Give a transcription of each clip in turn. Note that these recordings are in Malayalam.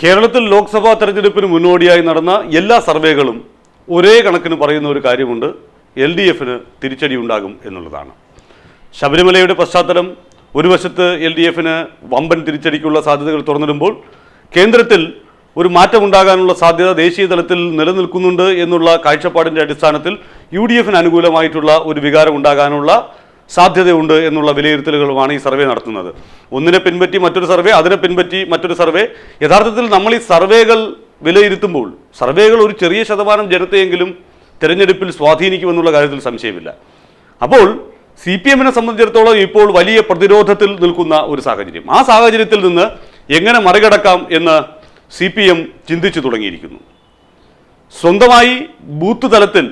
കേരളത്തിൽ ലോക്സഭാ തെരഞ്ഞെടുപ്പിന് മുന്നോടിയായി നടന്ന എല്ലാ സർവേകളും ഒരേ കണക്കിന് പറയുന്ന ഒരു കാര്യമുണ്ട്. എൽ ഡി എഫിന് തിരിച്ചടി ഉണ്ടാകും എന്നുള്ളതാണ്. ശബരിമലയുടെ പശ്ചാത്തലം ഒരു വശത്ത് എൽ ഡി എഫിന് വമ്പൻ തിരിച്ചടിക്കുള്ള സാധ്യതകൾ തുറന്നിടുമ്പോൾ കേന്ദ്രത്തിൽ ഒരു മാറ്റമുണ്ടാകാനുള്ള സാധ്യത ദേശീയ തലത്തിൽ നിലനിൽക്കുന്നുണ്ട് എന്നുള്ള കാഴ്ചപ്പാടിന്റെ അടിസ്ഥാനത്തിൽ യു ഡി എഫിന് അനുകൂലമായിട്ടുള്ള ഒരു വികാരം ഉണ്ടാകാനുള്ള സാധ്യതയുണ്ട് എന്നുള്ള വിലയിരുത്തലുകളുമാണ് ഈ സർവേ നടത്തുന്നത്. ഒന്നിനെ പിൻപറ്റി മറ്റൊരു സർവേ അതിനെ പിൻപറ്റി മറ്റൊരു സർവേ. യഥാർത്ഥത്തിൽ നമ്മൾ ഈ സർവേകൾ വിലയിരുത്തുമ്പോൾ സർവേകൾ ഒരു ചെറിയ ശതമാനം ജനത്തെയെങ്കിലും തിരഞ്ഞെടുപ്പിൽ സ്വാധീനിക്കുമെന്നുള്ള കാര്യത്തിൽ സംശയമില്ല. അപ്പോൾ സി പി എമ്മിനെ സംബന്ധിച്ചിടത്തോളം ഇപ്പോൾ വലിയ പ്രതിരോധത്തിൽ നിൽക്കുന്ന ഒരു സാഹചര്യം. ആ സാഹചര്യത്തിൽ നിന്ന് എങ്ങനെ മറികടക്കാം എന്ന് സി പി എം ചിന്തിച്ചു തുടങ്ങിയിരിക്കുന്നു. സ്വന്തമായി ബൂത്ത് തലത്തിൽ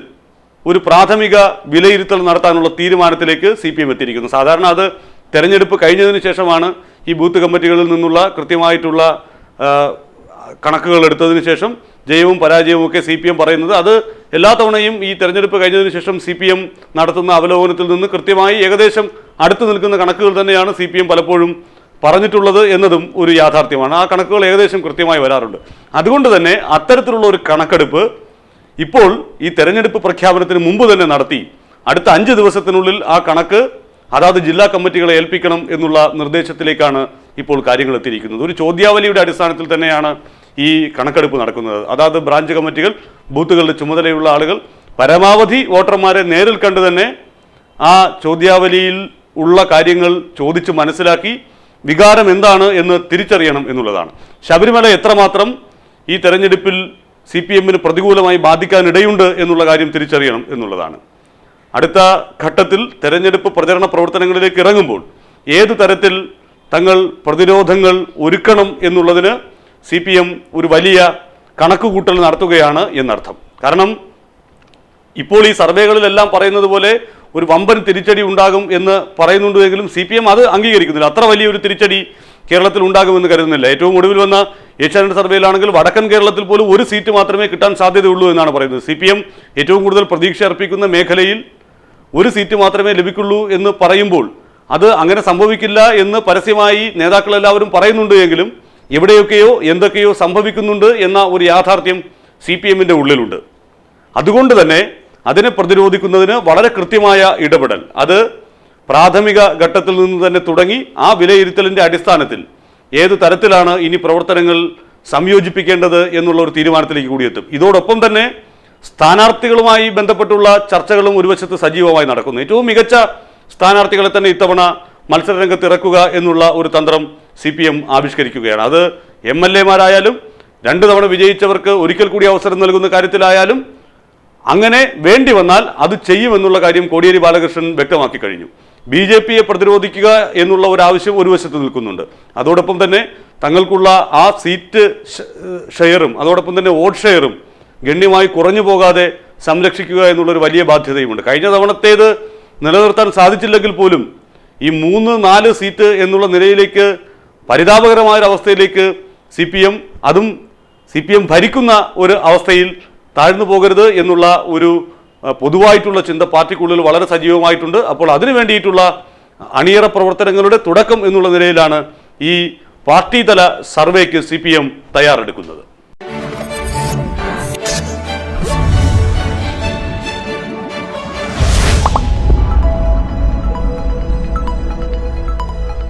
ഒരു പ്രാഥമിക വിലയിരുത്തൽ നടത്താനുള്ള തീരുമാനത്തിലേക്ക് സി പി എം എത്തിയിരിക്കുന്നു. സാധാരണ അത് തെരഞ്ഞെടുപ്പ് കഴിഞ്ഞതിന് ശേഷമാണ് ഈ ബൂത്ത് കമ്മിറ്റികളിൽ നിന്നുള്ള കൃത്യമായിട്ടുള്ള കണക്കുകൾ എടുത്തതിന് ശേഷം ജയവും പരാജയവും ഒക്കെ സി പി എം പറയുന്നത്. അത് എല്ലാ തവണയും ഈ തെരഞ്ഞെടുപ്പ് കഴിഞ്ഞതിന് ശേഷം സി പി എം നടത്തുന്ന അവലോകനത്തിൽ നിന്ന് കൃത്യമായി ഏകദേശം അടുത്തു നിൽക്കുന്ന കണക്കുകൾ തന്നെയാണ് സി പി എം പലപ്പോഴും പറഞ്ഞിട്ടുള്ളത് എന്നതും ഒരു യാഥാർത്ഥ്യമാണ്. ആ കണക്കുകൾ ഏകദേശം കൃത്യമായി വരാറുണ്ട്. അതുകൊണ്ട് തന്നെ അത്തരത്തിലുള്ള ഒരു കണക്കെടുപ്പ് ഇപ്പോൾ ഈ തെരഞ്ഞെടുപ്പ് പ്രഖ്യാപനത്തിന് മുമ്പ് തന്നെ നടത്തി അടുത്ത അഞ്ച് ദിവസത്തിനുള്ളിൽ ആ കണക്ക് അതാത് ജില്ലാ കമ്മിറ്റികളെ ഏൽപ്പിക്കണം എന്നുള്ള നിർദ്ദേശത്തിലേക്കാണ് ഇപ്പോൾ കാര്യങ്ങൾ എത്തിയിരിക്കുന്നത്. ഒരു ചോദ്യാവലിയുടെ അടിസ്ഥാനത്തിൽ തന്നെയാണ് ഈ കണക്കെടുപ്പ് നടക്കുന്നത്. അതാത് ബ്രാഞ്ച് കമ്മിറ്റികൾ ബൂത്തുകളുടെ ചുമതലയുള്ള ആളുകൾ പരമാവധി വോട്ടർമാരെ നേരിൽ കണ്ട് തന്നെ ആ ചോദ്യാവലിയിൽ ഉള്ള കാര്യങ്ങൾ ചോദിച്ച് മനസ്സിലാക്കി വികാരം എന്താണ് എന്ന് തിരിച്ചറിയണം എന്നുള്ളതാണ്. ശബരിമല എത്രമാത്രം ഈ തെരഞ്ഞെടുപ്പിൽ സി പി എമ്മിന് പ്രതികൂലമായി ബാധിക്കാനിടയുണ്ട് എന്നുള്ള കാര്യം തിരിച്ചറിയണം എന്നുള്ളതാണ്. അടുത്ത ഘട്ടത്തിൽ തെരഞ്ഞെടുപ്പ് പ്രചരണ പ്രവർത്തനങ്ങളിലേക്ക് ഇറങ്ങുമ്പോൾ ഏത് തരത്തിൽ തങ്ങൾ പ്രതിരോധങ്ങൾ ഒരുക്കണം എന്നുള്ളതിന് സി പി എം ഒരു വലിയ കണക്കുകൂട്ടൽ നടത്തുകയാണ് എന്നർത്ഥം. കാരണം ഇപ്പോൾ ഈ സർവേകളിലെല്ലാം പറയുന്നത് പോലെ ഒരു വമ്പൻ തിരിച്ചടി ഉണ്ടാകും എന്ന് പറയുന്നുണ്ടെങ്കിലും സി പി എം അത് അംഗീകരിക്കുന്നില്ല. അത്ര വലിയൊരു തിരിച്ചടി കേരളത്തിൽ ഉണ്ടാകുമെന്ന് കരുതുന്നില്ല. ഏറ്റവും ഒടുവിൽ വന്ന ഏഷ്യാനെറ്റ് സർവേയിലാണെങ്കിൽ വടക്കൻ കേരളത്തിൽ പോലും ഒരു സീറ്റ് മാത്രമേ കിട്ടാൻ സാധ്യതയുള്ളൂ എന്നാണ് പറയുന്നത്. സി ഏറ്റവും കൂടുതൽ പ്രതീക്ഷ അർപ്പിക്കുന്ന മേഖലയിൽ ഒരു സീറ്റ് മാത്രമേ ലഭിക്കുള്ളൂ എന്ന് പറയുമ്പോൾ അത് അങ്ങനെ സംഭവിക്കില്ല എന്ന് പരസ്യമായി നേതാക്കളെല്ലാവരും പറയുന്നുണ്ട് എങ്കിലും എവിടെയൊക്കെയോ എന്തൊക്കെയോ സംഭവിക്കുന്നുണ്ട് എന്ന ഒരു യാഥാർത്ഥ്യം സി പി എമ്മിന്റെ ഉള്ളിലുണ്ട്. അതുകൊണ്ട് തന്നെ അതിനെ പ്രതിരോധിക്കുന്നതിന് വളരെ കൃത്യമായ ഇടപെടൽ. അത് പ്രാഥമിക ഘട്ടത്തിൽ നിന്ന് തന്നെ തുടങ്ങി ആ വിലയിരുത്തലിന്റെ അടിസ്ഥാനത്തിൽ ഏത് തരത്തിലാണ് ഇനി പ്രവർത്തനങ്ങൾ സംയോജിപ്പിക്കേണ്ടത് എന്നുള്ള ഒരു തീരുമാനത്തിലേക്ക് കൂടിയെത്തും. ഇതോടൊപ്പം തന്നെ സ്ഥാനാർത്ഥികളുമായി ബന്ധപ്പെട്ടുള്ള ചർച്ചകളും ഒരു വശത്ത് സജീവമായി നടക്കുന്നു. ഏറ്റവും മികച്ച സ്ഥാനാർത്ഥികളെ തന്നെ ഇത്തവണ മത്സരരംഗത്ത് ഇറക്കുക എന്നുള്ള ഒരു തന്ത്രം സി പി എം ആവിഷ്കരിക്കുകയാണ്. അത് എം എൽ എമാരായാലും രണ്ട് തവണ വിജയിച്ചവർക്ക് ഒരിക്കൽ കൂടി അവസരം നൽകുന്ന കാര്യത്തിലായാലും അങ്ങനെ വേണ്ടി വന്നാൽ അത് ചെയ്യുമെന്നുള്ള കാര്യം കോടിയേരി ബാലകൃഷ്ണൻ വ്യക്തമാക്കി കഴിഞ്ഞു. ബി ജെ പിയെ പ്രതിരോധിക്കുക എന്നുള്ള ഒരു ആവശ്യം ഒരു വശത്ത് നിൽക്കുന്നുണ്ട്. അതോടൊപ്പം തന്നെ തങ്ങൾക്കുള്ള ആ സീറ്റ് ഷെയറും അതോടൊപ്പം തന്നെ വോട്ട് ഷെയറും ഗണ്യമായി കുറഞ്ഞു പോകാതെ സംരക്ഷിക്കുക എന്നുള്ളൊരു വലിയ ബാധ്യതയുമുണ്ട്. കഴിഞ്ഞ തവണത്തേത് നിലനിർത്താൻ സാധിച്ചില്ലെങ്കിൽ പോലും ഈ മൂന്ന് നാല് സീറ്റ് എന്നുള്ള നിലയിലേക്ക് പരിതാപകരമായ ഒരു അവസ്ഥയിലേക്ക് സി പി എം അതും സി പി എം ഭരിക്കുന്ന ഒരു അവസ്ഥയിൽ താഴ്ന്നു പോകരുത് എന്നുള്ള ഒരു പൊതുവായിട്ടുള്ള ചിന്ത പാർട്ടിക്കുള്ളിൽ വളരെ സജീവമായിട്ടുണ്ട്. അപ്പോൾ അതിനു വേണ്ടിയിട്ടുള്ള അണിയറ പ്രവർത്തനങ്ങളുടെ തുടക്കം എന്നുള്ള നിലയിലാണ് ഈ പാർട്ടി തല സർവേക്ക് സി തയ്യാറെടുക്കുന്നത്.